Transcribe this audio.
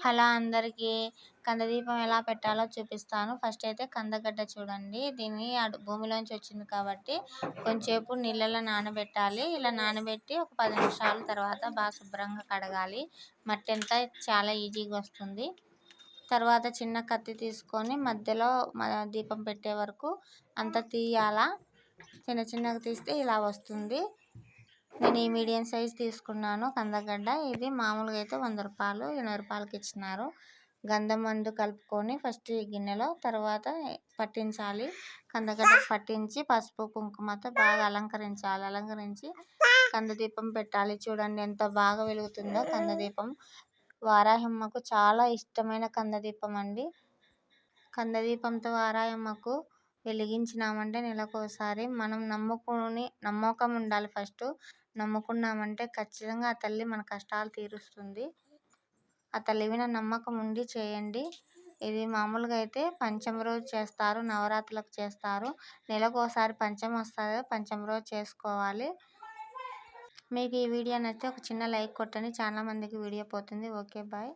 అలా అందరికీ కందదీపం ఎలా పెట్టాలో చూపిస్తాను. ఫస్ట్ అయితే కందగడ్డ చూడండి. దీన్ని భూమిలోంచి వచ్చింది కాబట్టి కొంచెంసేపు నీళ్ళలో నానబెట్టాలి. ఇలా నానబెట్టి ఒక పది నిమిషాల తర్వాత బాగా శుభ్రంగా కడగాలి. మట్టి అంతా చాలా ఈజీగా వస్తుంది. తర్వాత చిన్న కత్తి తీసుకొని మధ్యలో దీపం పెట్టే వరకు అంతా తీయాలా. చిన్న చిన్నగా తీస్తే ఇలా వస్తుంది. నేను ఈ మీడియం సైజ్ తీసుకున్నాను కందగడ్డ. ఇది మామూలుగా అయితే వంద రూపాయలు ఎనభై రూపాయలకి ఇచ్చినారు. గంధం మందు కలుపుకొని ఫస్ట్ గిన్నెలో తర్వాత పట్టించాలి. కందగడ్డ పట్టించి పసుపు కుంకుమతో బాగా అలంకరించాలి. అలంకరించి కందదీపం పెట్టాలి. చూడండి ఎంత బాగా వెలుగుతుందో కందదీపం వారాహమ్మకు చాలా ఇష్టమైన కందదీపం అండి. కందదీపంతో వారాయమ్మకు వెలిగించినామంటే నెలకోసారి మనం నమ్ముకొని నమ్మకం ఉండాలి ఫస్ట్. నమ్ముకున్నామంటే ఖచ్చితంగా ఆ తల్లి మన కష్టాలు తీరుస్తుంది. ఆ తల్లి మీద నమ్మకం ఉండి చేయండి. ఇది మామూలుగా అయితే పంచమ రోజు చేస్తారు నవరాత్రులకు చేస్తారు. నెలకు ఒకసారి పంచమ వస్తుంది పంచమ రోజు చేసుకోవాలి. మీకు ఈ వీడియో నచ్చితే ఒక చిన్న లైక్ కొట్టండి. చాలా మందికి వీడియో పోతుంది. Okay bye.